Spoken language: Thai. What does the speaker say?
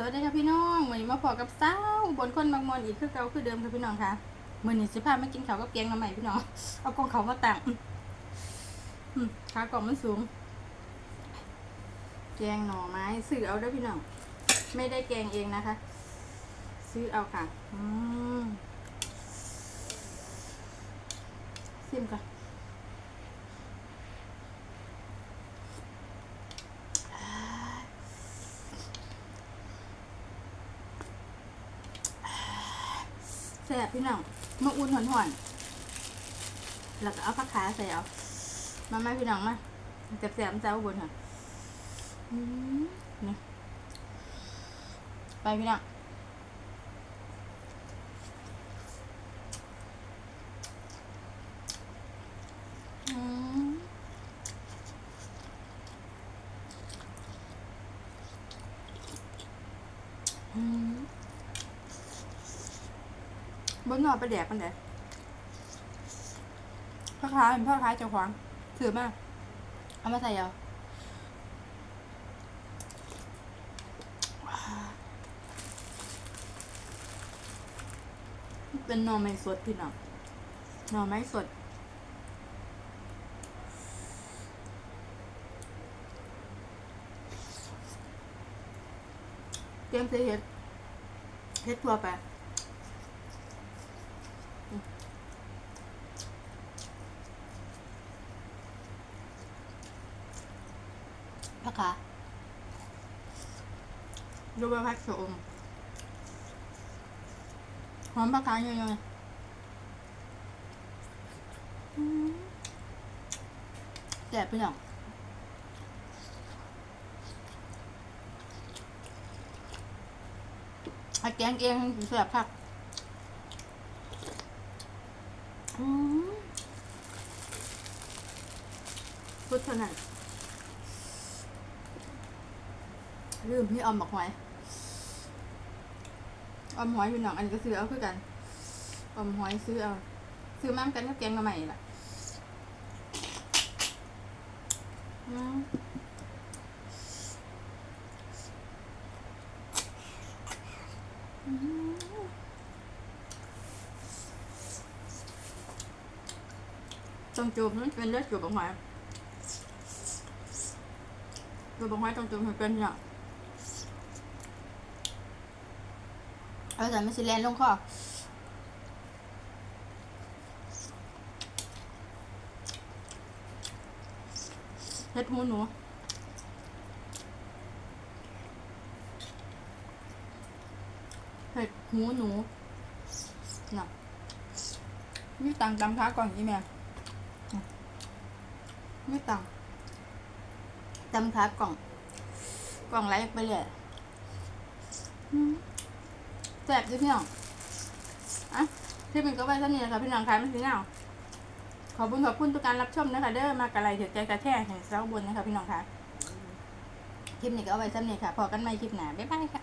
สวัสดีค่ะพี่น้องวันนี้มาพอกับสาวบนคนบางมอนอีกคือเก่าคือเดิมค่ะพี่น้องค่ะมื่อนี้สิพาไมากินข้าวกับแกงน้ำใหม่พี่น้องเอากองเขามาตั้งขากล่องมันสูง แกงหน่อไม้ซื้อเอาเด้พี่น้องไม่ได้แกงเองนะคะ ซื้อเอาค่ะอืมซิมก่อน แซ่บพี่น้องมาอุ่นหอนๆแล้วก็เอาผักขาใส่เอา มามาพี่น้องมาแซ่บๆมันจะเอาบนค่ะอืมนี่ไปพี่น้อง บนนอนไปแดกมันเด้พ่อค้าเป็นพ่อค้าเจ้าของถือมาเอามาใส่เอาเป็นน่อไม้สดพี่น้องน่อไม้สดเตรียมใส่เห็ดเห็ดทั่วไป ผักขาดูใบพักชะอมหอมผักขาเยอะๆอืมแซ่บไปหน่อยถ้าแกงเองสิแซ่บคักอืมพุทธนัน ลืมพี่ออมบอกหอยออมหอยอยู่หนองอันนี้ก็ซื้อเอาคือกันออมหอยซื้อเอาซื้อมาเหมือนกันกับแกงมาใหม่ล่ะอืมจงจูบมันเป็นเลือดจูบบอกหอยจูบบอกหอยจงจูบมันเป็นเนี่ย เอาแต่ไม่สิแลนลงคอเฮ็ดหูหนูเฮ็ดหูหนูน่ะมีตังค์จำค้าก่อนอีแม่น่ะมีตังค์จำค้ากล่อง กล่องไรไปเลยอืม แซ่บจ้ะพี่น้องอะที่มันก็ไว้สักนี้นะคะพี่น้องคะมันสีหนาวขอบคุณขอบคุณทุกการรับชมนะคะเด้อมากระไรเถือใจกระแทกแห่งเสาบนนะคะพี่น้องคะคลิปนี้ก็เอาไว้สักนี้ค่ะพอกันใหม่คลิปหน้าบ๊ายบายค่ะ